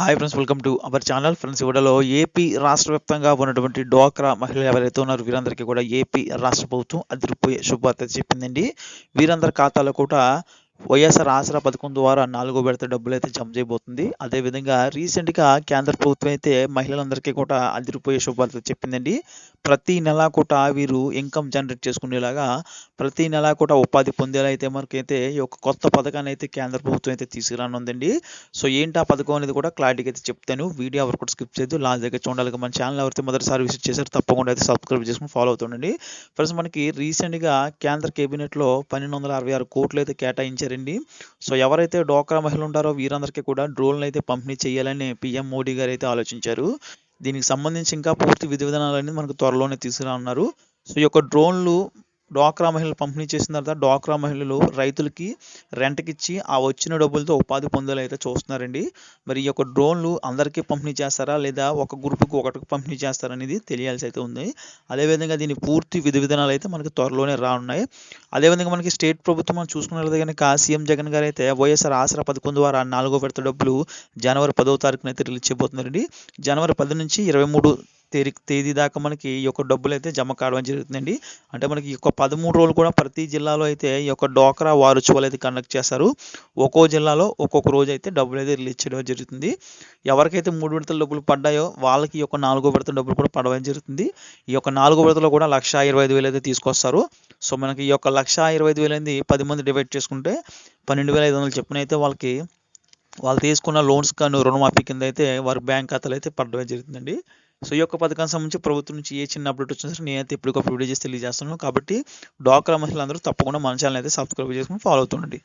Hi friends welcome to our channel friends ఇవాళలో AP రాష్ట్ర వ్యాప్తంగా ఉన్నటువంటి డ్వాక్రా మహిళలు ఎవరైతే ఉన్నారు వీరందరికీ కూడా ఏపీ రాష్ట్ర ప్రభుత్వం అదిరిపోయే శుభార్త చెప్పిందండి. వీరందరి ఖాతాలో కూడా వైఎస్ఆర్ ఆసరా పథకం ద్వారా నాలుగో విడత డబ్బులు అయితే జమ చేయబోతుంది. అదేవిధంగా రీసెంట్గా కేంద్ర ప్రభుత్వం అయితే మహిళలందరికీ కూడా అదిరిపోయే శుభవార్త చెప్పిందండి. ప్రతి నెల కూడా వీరు ఇన్కమ్ జనరేట్ చేసుకునేలాగా ప్రతి నెల కూడా ఉపాధి పొందేలా అయితే మనకైతే ఈ యొక్క కొత్త పథకాన్ని అయితే కేంద్ర ప్రభుత్వం అయితే తీసుకురానుందండి. సో ఏంటి ఆ పథకం అనేది కూడా క్లారిటీగా అయితే చెప్తాను. వీడియో ఎవరు కూడా స్కిప్ చేయొద్దు. లాస్ట్ దగ్గర చూడాలి. మన ఛానల్ ఎవరైతే మొదటిసారి విజిట్ చేశారు తప్పకుండా అయితే సబ్స్క్రైబ్ చేసుకుని ఫాలో అవుతుండండి. ఫ్రెండ్స్ మనకి రీసెంట్గా కేంద్ర కేబినెట్లో పన్నెండు వందల అరవై ఆరు కోట్లు అయితే కేటాయించారండి సో ఎవరైతే డోక్రా మహిళలు ఉంటారో వీరందరికీ కూడా డ్రోన్లు అయితే పంపిణీ చేయాలని పిఎం మోడీ గారు అయితే ఆలోచించారు. దీనికి సంబంధించి ఇంకా పూర్తి విధి విధానాలు అనేది మనకు త్వరలోనే తీసుకురానున్నారు. సో ఈ యొక్క డ్రోన్లు డ్వాక్రా మహిళలు పంపిణీ చేసిన తర్వాత డ్వాక్రా మహిళలు రైతులకి రెంట్కిచ్చి ఆ వచ్చిన డబ్బులతో ఉపాధి పొందేలా అయితే చూస్తున్నారండి. మరి ఈ యొక్క డ్రోన్లు అందరికీ పంపిణీ చేస్తారా? లేదా ఒక గ్రూప్కి ఒకటికి పంపిణీ చేస్తారా అనేది తెలియాల్సి అయితే ఉంది. అదేవిధంగా దీని పూర్తి విధి విధానాలు అయితే మనకి త్వరలోనే రానున్నాయి. అదేవిధంగా మనకి స్టేట్ ప్రభుత్వం మనం చూసుకున్నట్లయితే కనుక సీఎం జగన్ గారు అయితే వైఎస్ఆర్ ఆసరా పథకం ద్వారా నాలుగో విడత డబ్బులు జనవరి పదో తారీఖున అయితే రిలీజ్ చేయబోతున్నారండి. జనవరి పది నుంచి ఇరవై మూడు తేదీ తేదీ దాకా మనకి ఈ యొక్క డబ్బులు అయితే జమ కావడం జరుగుతుందండి. అంటే మనకి ఈ యొక్క పదమూడు రోజులు కూడా ప్రతి జిల్లాలో అయితే ఈ యొక్క డోక్రా వారోత్సవాలు అయితే కండక్ట్ చేస్తారు. ఒక్కో జిల్లాలో ఒక్కొక్క రోజు అయితే డబ్బులు అయితే రిలీజ్ చేయడం జరుగుతుంది. ఎవరికైతే మూడు విడతల డబ్బులు పడ్డాయో వాళ్ళకి ఈ యొక్క నాలుగో విడత డబ్బులు కూడా పడడం జరుగుతుంది. ఈ యొక్క నాలుగో విడతలో కూడా లక్ష ఇరవై ఐదు వేలు అయితే తీసుకొస్తారు. సో మనకి ఈ యొక్క లక్ష ఇరవై ఐదు వేలు అనేది పది మంది డివైడ్ చేసుకుంటే పన్నెండు వేల ఐదు వందలు చెప్పిన అయితే వాళ్ళకి వాళ్ళు తీసుకున్న లోన్స్ కానీ రుణమాఫీ కింద అయితే వారి బ్యాంక్ ఖాతాలు అయితే పడడం జరుగుతుందండి. సో ఈ యొక్క పథకానికి సంబంధించి ప్రభుత్వం నుంచి ఏ చిన్న అప్డేట్ వచ్చినా సరే నేనైతే ఇప్పుడు ఒక వీడియో చేసి తెలియజేస్తున్నాను కాబట్టి డ్వాక్రా మహిళలందరూ తప్పకుండా మన ఛానల్ అయితే సబ్స్క్రైబ్ చేసుకుని ఫాలో అవుతుండండి.